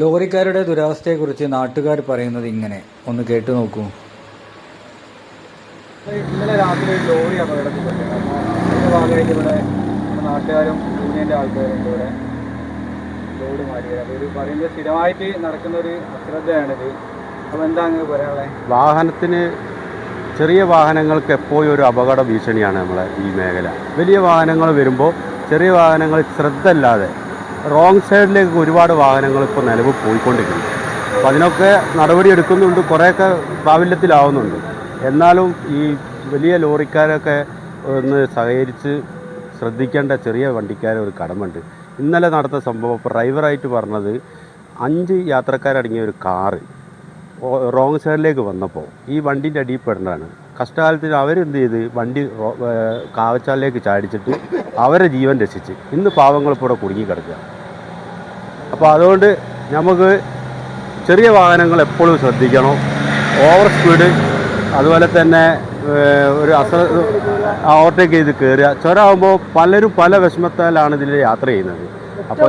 ലോറിക്കാരുടെ ദുരവസ്ഥയെക്കുറിച്ച് നാട്ടുകാർ പറയുന്നത് ഇങ്ങനെ. ഒന്ന് കേട്ടു നോക്കൂ. ഇന്നലെ രാത്രി ഒരു ലോറി അപകടത്തിൽ ഭാഗമായിട്ട് ഇവിടെ നമ്മുടെ നാട്ടുകാരും യൂണിയന്റെ ആൾക്കാരുണ്ട് ഇവിടെ. ലോഡ് മാറ്റിയത് അതൊരു പറയുന്നത് സ്ഥിരമായിട്ട് നടക്കുന്ന ഒരു അശ്രദ്ധയാണിത്. അപ്പോൾ എന്താ അങ്ങ് പറയാനുള്ളത് വാഹനത്തിന് ചെറിയ വാഹനങ്ങൾക്ക് എപ്പോഴും ഒരു അപകട ഭീഷണിയാണ് നമ്മളെ ഈ മേഖല. വലിയ വാഹനങ്ങൾ വരുമ്പോൾ ചെറിയ വാഹനങ്ങൾ ശ്രദ്ധ ഇല്ലാതെ റോങ് സൈഡിലേക്ക് ഒരുപാട് വാഹനങ്ങൾ ഇപ്പോൾ നിലവ് പോയിക്കൊണ്ടിരിക്കുന്നു. അപ്പോൾ അതിനൊക്കെ നടപടി എടുക്കുന്നുണ്ട് കുറേയൊക്കെ പ്രാബല്യത്തിലാവുന്നുണ്ട്. എന്നാലും ഈ വലിയ ലോറിക്കാരൊക്കെ ഒന്ന് സഹകരിച്ച് ശ്രദ്ധിക്കേണ്ട ചെറിയ വണ്ടിക്കാരെ ഒരു കടമുണ്ട് ഇന്നലെ നടന്ന സംഭവം ഡ്രൈവറായിട്ട് പറഞ്ഞത് അഞ്ച് യാത്രക്കാരടങ്ങിയ ഒരു കാറ് റോങ് സൈഡിലേക്ക് വന്നപ്പോൾ ഈ വണ്ടിന്റെ അടിയിൽ പെടേണ്ടതാണ്. കഷ്ടകാലത്തിന് അവരെന്ത് ചെയ്ത്? വണ്ടി കാവച്ചാലിലേക്ക് ചാടിച്ചിട്ട് അവരെ ജീവൻ രക്ഷിച്ച്. ഇന്ന് പാവങ്ങൾ ഇപ്പോൾ ഇവിടെ കുടുങ്ങി കിടക്കുക. അപ്പോൾ അതുകൊണ്ട് നമുക്ക് ചെറിയ വാഹനങ്ങൾ എപ്പോഴും ശ്രദ്ധിക്കണം. ഓവർ സ്പീഡ് അതുപോലെ തന്നെ ഒരു അശ്ര ഓവർടേക്ക് ചെയ്ത് കയറുക ചുരമാകുമ്പോൾ പലരും പല വിഷമത്താലാണ് ഇതിൽ യാത്ര ചെയ്യുന്നത്. അപ്പോൾ